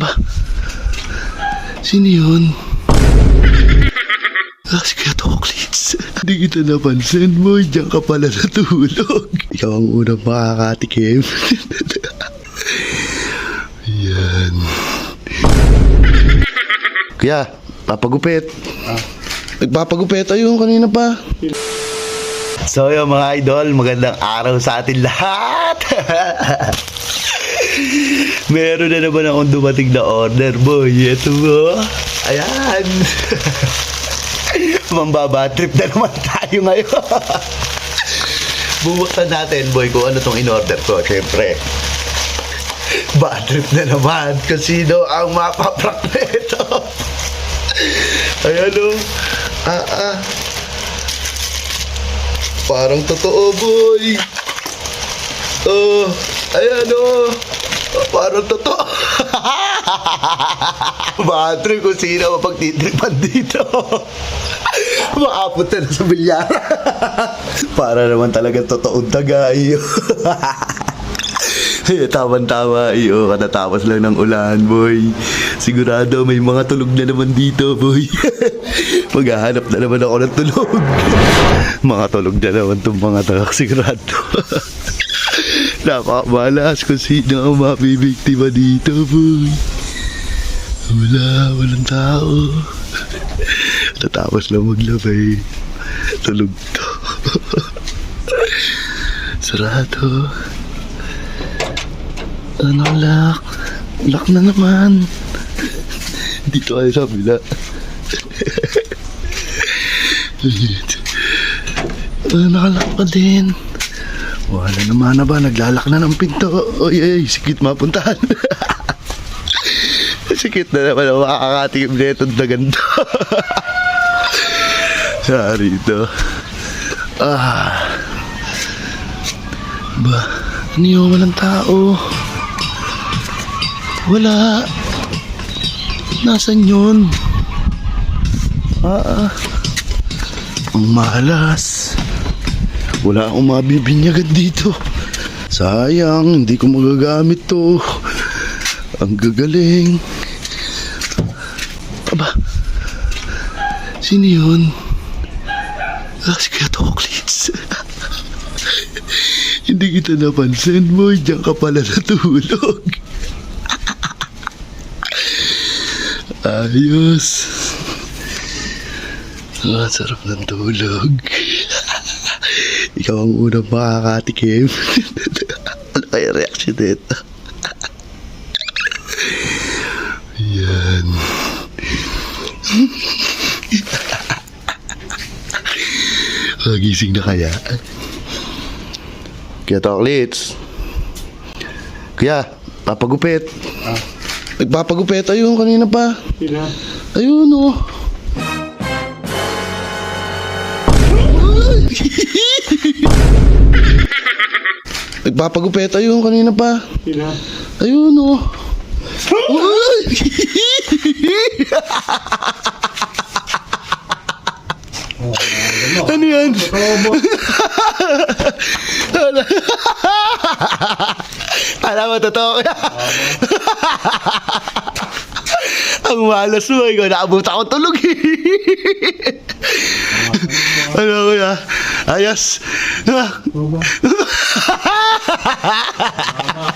Aba, sino yun? Ah, si Kuya Toklits. Hindi kita napansin mo, diyan ka pala natulog. Ikaw ang unang makakatikim. Yan. Kuya, papagupit. Nagpapagupit ayun kanina pa. So yun mga idol, magandang araw sa atin lahat. Meron na naman akong dumating na order, boy. Ito mo. Ayan. Mambaba trip na naman tayo ngayon. Bubuksan natin, boy, kung ano tong in-order ko. Siyempre, bad trip na naman. Kung sino ang mapaprak na ito. Ayan o. Ah, ah. Parang totoo, boy. Oh, ayan o. Oh, parang totoo. Trip kung sino mapagtitripan dito. Makapunta na sa bilyara. Para naman talaga totoong tagay. Eh, tama-tama, iyo, katatapos lang ng ulan, boy. Sigurado may mga tulog na naman dito, boy. Maghahanap na naman ako ng tulog. mga tulog na naman itong mga tagak, sigurado. Nakamalas kung sino ang mabibiktima dito, boy. Wala, walang tao. Tatapos lang maglabay. Tulog to. Sarado. Ano, lock? Lock na naman. Dito kayo sa bila. Ah, nakalak pa din. Wala naman na ba? Naglalak na ng pinto. Oy, ay, sikit mapuntahan. sikit na naman ang makakatikim na itong daganda. Sorry ito. Ah. Ba, yun? Walang tao. Wala. Nasaan yun? Ah, ah. Ang malas. Wala akong mabibinyagan dito. Sayang, hindi ko magagamit to. Ang gagaling. Aba, sino yun? Ah, si Kuya hindi kita napansin mo, diyan ka pala natulog. Ayos. Ah, sarap ng tulog. Ikaw ang unang makakatikim. ano kaya reaction nito? Yan. Magising na kaya? Kaya Toklits. Kuya, papagupit. Nagpapagupit. Ayun, kanina pa. Sila. Ayun, oh. Nagpapagupit. Ayun, kanina pa. Sila. Ayun, oh. Uy! ano yan? Alam mo, totoo. Ang malas mo, ikaw naabot ako tulog eh. ano kuya? Ayos. Ah.